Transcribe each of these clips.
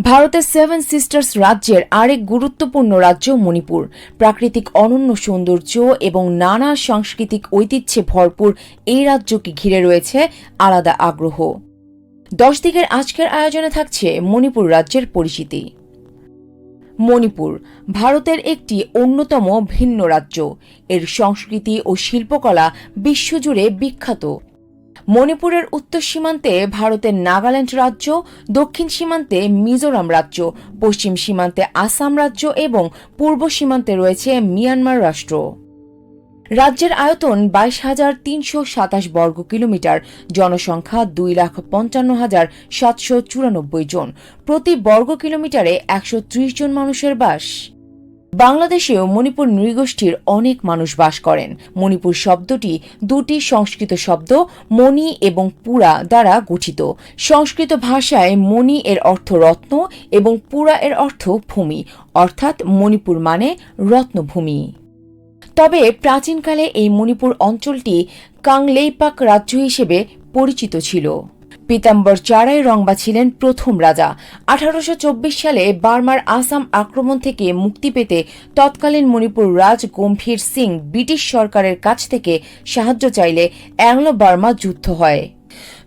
ভারতের seven sisters রাজ্যের আরেক গুরুত্বপূর্ণ রাজ্য মণিপুর। প্রাকৃতিক অনন্য সৌন্দর্য এবং নানা সাংস্কৃতিক ঐতিহ্যে ভরপুর এই রাজ্যকে ঘিরে রয়েছে আলাদা আগ্রহ। দশ দিকের আজকের আয়োজনে থাকছে মণিপুর রাজ্যের পরিচিতি। মণিপুর, ভারতের একটি অন্যতম ভিন্ন রাজ্য। এর সংস্কৃতি ও শিল্পকলা বিশ্বজুড়ে বিখ্যাত। মণিপুরের উত্তর সীমান্তে ভারতের নাগাল্যান্ড রাজ্য, দক্ষিণ সীমান্তে মিজোরাম রাজ্য, পশ্চিম সীমান্তে আসাম রাজ্য এবং পূর্ব সীমান্তে রয়েছে মিয়ানমার রাষ্ট্র। রাজ্যের আয়তন বাইশ হাজার তিনশো সাতাশ বর্গ কিলোমিটার, জনসংখ্যা দুই লাখ পঞ্চান্ন হাজার সাতশো চুরানব্বই জন। প্রতি বর্গ কিলোমিটারে একশো ত্রিশ জন মানুষের বাস। বাংলাদেশেও মণিপুর নৃগোষ্ঠীর অনেক মানুষ বাস করেন। মণিপুর শব্দটি দুটি সংস্কৃত শব্দ, মণি এবং পুরা দ্বারা গঠিত। সংস্কৃত ভাষায় মণি এর অর্থ রত্ন এবং পুরা এর অর্থ ভূমি, অর্থাৎ মণিপুর মানে রত্নভূমি। তবে প্রাচীনকালে এই মণিপুর অঞ্চলটি কাংলেইপাক রাজ্য হিসেবে পরিচিত ছিল। পীতাম্বর চারাই রংবা ছিলেন প্রথম রাজা। আঠারোশ চব্বিশ সালে বার্মার আসাম আক্রমণ থেকে মুক্তি পেতে তৎকালীন মণিপুর রাজ গম্ভীর সিং ব্রিটিশ সরকারের কাছ থেকে সাহায্য চাইলে অ্যাংলো বার্মা যুদ্ধ হয়।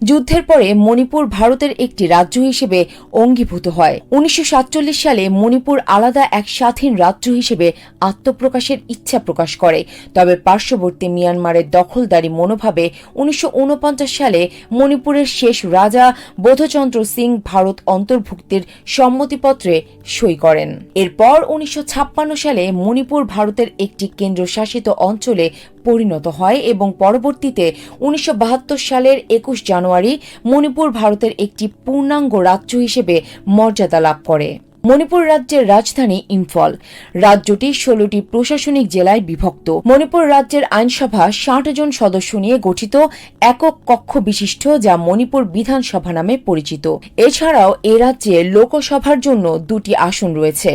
যুদ্ধের পরে মণিপুর ভারতের একটি রাজ্য হিসেবে অঙ্গীভূত হয়। উনিশশো সাতচল্লিশ সালে মণিপুর আলাদা এক স্বাধীন রাজ্য হিসেবে আত্মপ্রকাশের ইচ্ছা প্রকাশ করে। তবে পার্শ্ববর্তী মিয়ানমারের দখলদারি মনোভাবে উনিশশো ঊনপঞ্চাশ সালে মণিপুরের শেষ রাজা বোধচন্দ্র সিং ভারত অন্তর্ভুক্তির সম্মতিপত্রে সই করেন। এরপর উনিশশো ছাপ্পান্ন সালে মণিপুর ভারতের একটি কেন্দ্রশাসিত অঞ্চলে পরিণত হয় এবং পরবর্তীতে উনিশশো বাহাত্তর সালের একুশ জানুয়ারি মণিপুর ভারতের একটি পূর্ণাঙ্গ রাজ্য হিসেবে মর্যাদা লাভ করে। মণিপুর রাজ্যের রাজধানী ইম্ফল। রাজ্যটি ষোলোটি প্রশাসনিক জেলায় বিভক্ত। মণিপুর রাজ্যের আইনসভা ষাট জন সদস্য নিয়ে গঠিত একক কক্ষ বিশিষ্ট, যা মণিপুর বিধানসভা নামে পরিচিত। এছাড়াও এ রাজ্যে লোকসভার জন্য দুটি আসন রয়েছে।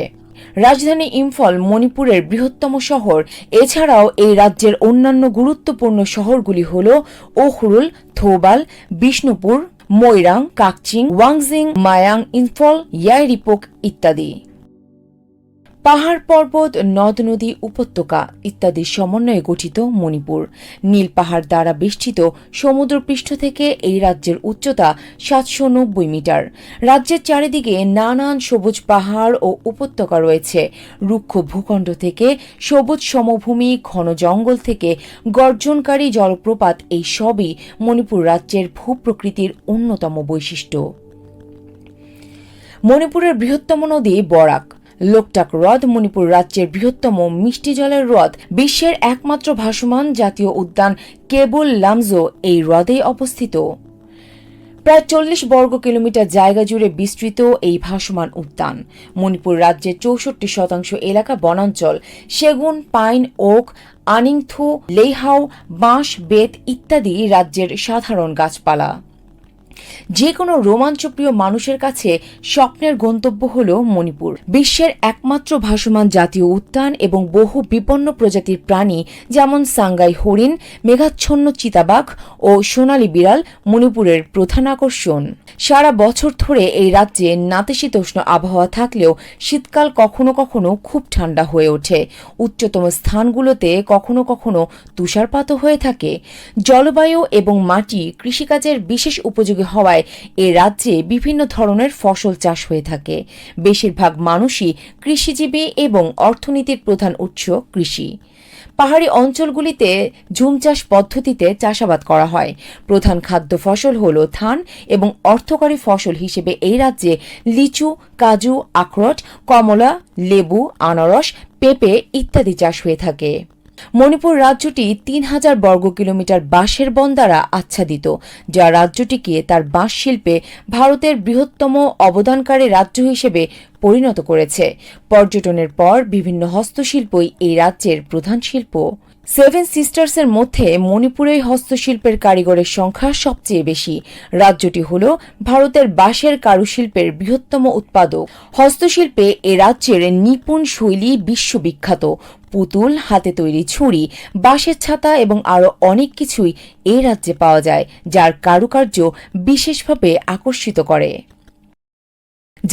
রাজধানী ইম্ফল, মণিপুরের বৃহত্তম শহর। এছাড়াও এই রাজ্যের অন্যান্য গুরুত্বপূর্ণ শহরগুলি হল ওখরুল, থৌবাল, বিষ্ণুপুর, ময়রাং, কাকচিং, ওয়াংজিং, মায়াং, ইম্ফল, ইয়াইরিপোক ইত্যাদি। পাহাড় পর্বত, নদ নদী উপত্যকা ইত্যাদির সমন্বয়ে গঠিত মণিপুর। নীল পাহাড় দ্বারা বেষ্টিত সমুদ্রপৃষ্ঠ থেকে এই রাজ্যের উচ্চতা সাতশো নব্বই মিটার। রাজ্যের চারিদিকে নানান সবুজ পাহাড় ও উপত্যকা রয়েছে। রুক্ষ ভূখণ্ড থেকে সবুজ সমভূমি, ঘন জঙ্গল থেকে গর্জনকারী জলপ্রপাত এই সবই মণিপুর রাজ্যের ভূপ্রকৃতির অন্যতম বৈশিষ্ট্য। মণিপুরের বৃহত্তম নদী বরাক। লোকটাক হ্রদ মণিপুর রাজ্যের বৃহত্তম মিষ্টি জলের হ্রদ, বিশ্বের একমাত্র ভাসমান জাতীয় উদ্যান কেবল লামজো এই হ্রদেই অবস্থিত। প্রায় চল্লিশ বর্গ কিলোমিটার জায়গা জুড়ে বিস্তৃত এই ভাসমান উদ্যান। মণিপুর রাজ্যের চৌষট্টি শতাংশ এলাকা বনাঞ্চল, সেগুন, পাইন, ওক, আনিংথু লেহাও বাঁশ, বেত ইত্যাদি রাজ্যের সাধারণ গাছপালা। যে কোনো রোমাঞ্চপ্রিয় মানুষের কাছে স্বপ্নের গন্তব্য হল মণিপুর। বিশ্বের একমাত্র ভাসমান জাতীয় উদ্যান এবং বহু বিপন্ন প্রজাতির প্রাণী, যেমন সাঙ্গাই হরিণ, মেঘাচ্ছন্ন চিতাবাঘ ও সোনালী বিড়াল মণিপুরের প্রধান আকর্ষণ। সারা বছর ধরে এই রাজ্যে নাতিশীতোষ্ণ আবহাওয়া থাকলেও শীতকাল কখনো কখনো খুব ঠান্ডা হয়ে ওঠে। উচ্চতম স্থানগুলোতে কখনো কখনো তুষারপাতও হয়ে থাকে। জলবায়ু এবং মাটি কৃষিকাজের বিশেষ উপযোগী হওয়ায় এ রাজ্যে বিভিন্ন ধরনের ফসল চাষ হয়ে থাকে। বেশিরভাগ মানুষই কৃষিজীবী এবং অর্থনীতির প্রধান উৎস কৃষি। পাহাড়ি অঞ্চলগুলিতে ঝুম চাষ পদ্ধতিতে চাষাবাদ করা হয়। প্রধান খাদ্য ফসল হল ধান এবং অর্থকরী ফসল হিসেবে এই রাজ্যে লিচু, কাজু, আখরোট, কমলা, লেবু, আনারস, পেঁপে ইত্যাদি চাষ হয়ে থাকে। মণিপুর রাজ্যটি তিন হাজার বর্গ কিলোমিটার বাঁশের বন দ্বারা আচ্ছাদিত, যা রাজ্যটিকে তার বাঁশ শিল্পে ভারতের বৃহত্তম অবদানকারী রাজ্য হিসেবে পরিণত করেছে। পর্যটনের পর বিভিন্ন হস্তশিল্পই এই রাজ্যের প্রধান শিল্প। সেভেন সিস্টার্সের মধ্যে মণিপুরের হস্তশিল্পের কারিগরের সংখ্যা সবচেয়ে বেশি। রাজ্যটি হল ভারতের বাঁশের কারুশিল্পের বৃহত্তম উৎপাদক। হস্তশিল্পে এ রাজ্যের নিপুণ শৈলী বিশ্ববিখ্যাত। পুতুল, হাতে তৈরি ছুরি, বাঁশের ছাতা এবং আরও অনেক কিছুই এই রাজ্যে পাওয়া যায়, যার কারুকার্য বিশেষভাবে আকর্ষিত করে।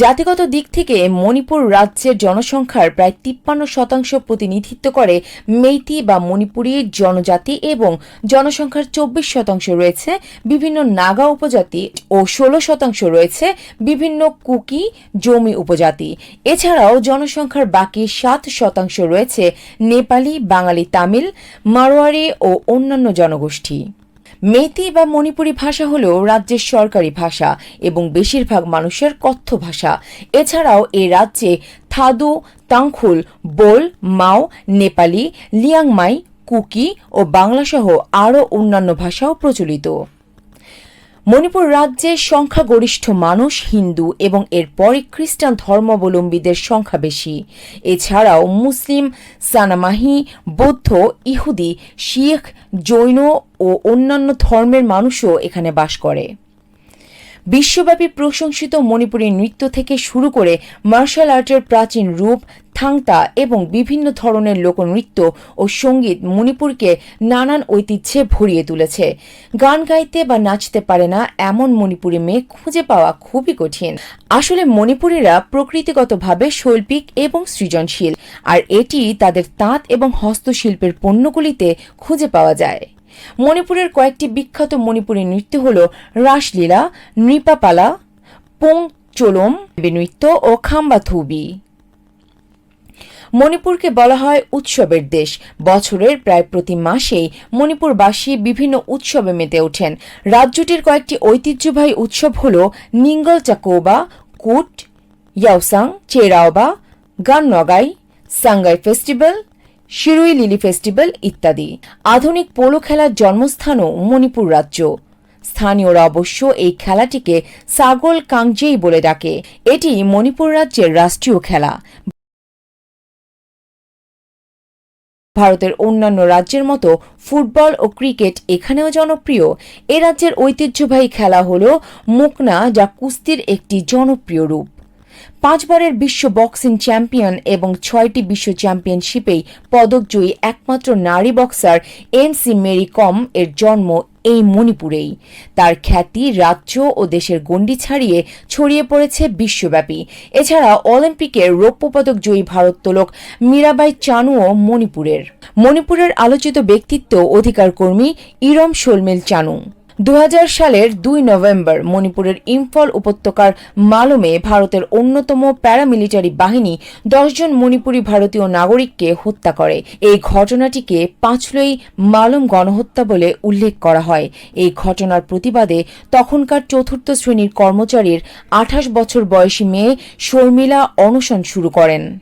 জাতিগত দিক থেকে মণিপুর রাজ্যের জনসংখ্যার প্রায় তিপ্পান্ন শতাংশ প্রতিনিধিত্ব করে মেইতি বা মণিপুরী জনজাতি এবং জনসংখ্যার চব্বিশ শতাংশ রয়েছে বিভিন্ন নাগা উপজাতি ও ষোলো শতাংশ রয়েছে বিভিন্ন কুকি জমি উপজাতি। এছাড়াও জনসংখ্যার বাকি সাত শতাংশ রয়েছে নেপালি, বাঙালি, তামিল, মারোয়ারি ও অন্যান্য জনগোষ্ঠী। মেতি বা মণিপুরী ভাষা হল রাজ্যের সরকারি ভাষা এবং বেশিরভাগ মানুষের কথ্য ভাষা। এছাড়াও এ রাজ্যে থাদু, তাংখুল, বোল, মাও, নেপালি, লিয়াংমাই, কুকি ও বাংলাসহ আরও অন্যান্য ভাষাও প্রচলিত। মণিপুর রাজ্যে সংখ্যাগরিষ্ঠ মানুষ হিন্দু এবং এরপরে খ্রিস্টান ধর্মাবলম্বীদের সংখ্যা বেশি। এছাড়াও মুসলিম, সানামাহি, বৌদ্ধ, ইহুদি, শিখ, জৈন ও অন্যান্য ধর্মের মানুষও এখানে বাস করে। বিশ্বব্যাপী প্রশংসিত মণিপুরী নৃত্য থেকে শুরু করে মার্শাল আর্টের প্রাচীন রূপ, থাংতা এবং বিভিন্ন ধরনের লোকনৃত্য ও সংগীত মণিপুরকে নানান ঐতিহ্যে ভরিয়ে তুলেছে। গান গাইতে বা নাচতে পারে না এমন মণিপুরী মেয়ে খুঁজে পাওয়া খুবই কঠিন। আসলে মণিপুরীরা প্রকৃতিগতভাবে শৈল্পিক এবং সৃজনশীল, আর এটি তাদের তাঁত এবং হস্তশিল্পের পণ্যগুলিতে খুঁজে পাওয়া যায়। মণিপুরের কয়েকটি বিখ্যাত মণিপুরী নৃত্য হল রাসলীলা, নৃপাপালা পোং চোলম নৃত্য ও খাম্বাথুবি। মণিপুরকে বলা হয় উৎসবের দেশ। বছরের প্রায় প্রতি মাসেই মণিপুরবাসী বিভিন্ন উৎসবে মেতে ওঠেন। রাজ্যটির কয়েকটি ঐতিহ্যবাহী উৎসব হল নিঙ্গল চাকোবা, কুট, ইয়াওসাং, চেরাওবা গান নগাই Sangai festival Shirui lily festival ইত্যাদি। আধুনিক পোলো খেলার জন্মস্থানও মণিপুর রাজ্য। স্থানীয়রা অবশ্য এই খেলাটিকে সাগল কাংজেই বলে ডাকে। এটি মণিপুর রাজ্যের রাষ্ট্রীয় খেলা। ভারতের অন্যান্য রাজ্যের মতো ফুটবল ও ক্রিকেট এখানেও জনপ্রিয়। এ রাজ্যের ঐতিহ্যবাহী খেলা হল মুকনা, যা কুস্তির একটি জনপ্রিয় রূপ। পাঁচবারের বিশ্ব বক্সিং চ্যাম্পিয়ন এবং ছয়টি বিশ্ব চ্যাম্পিয়নশিপেই পদকজয়ী একমাত্র নারী বক্সার এনসি মেরি কম এর জন্ম এই মণিপুরেই। তার খ্যাতি রাজ্য ও দেশের গণ্ডি ছাড়িয়ে ছড়িয়ে পড়েছে বিশ্বব্যাপী। এছাড়া অলিম্পিকের রৌপ্য পদক জয়ী ভারোত্তোলক মীরাবাই চানুও মণিপুরের। মণিপুরের আলোচিত ব্যক্তিত্ব অধিকার কর্মী ইরম শোলমেল চানু। হাজার সালের দুই নভেম্বর মণিপুরের ইম্ফল উপত্যকার মালমে ভারতের অন্যতম প্যারামিলিটারি বাহিনী দশজন মণিপুরী ভারতীয় নাগরিককে হত্যা করে। এই ঘটনাটিকে পাঁচলই মালম গণহত্যা বলে উল্লেখ করা হয়। এই ঘটনার প্রতিবাদে তখনকার চতুর্থ শ্রেণির কর্মচারীর আঠাশ বছর বয়সী মেয়ে শর্মিলা অনশন শুরু করেন।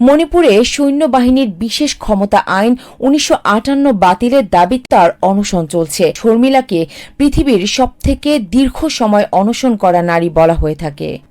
মণিপুরে সৈন্যবাহিনীর বিশেষ ক্ষমতা আইন উনিশশো আটান্ন বাতিলের দাবি তার অনশন চলছে। শর্মিলাকে পৃথিবীর সবথেকে দীর্ঘ সময় অনশন করা নারী বলা হয়ে থাকে।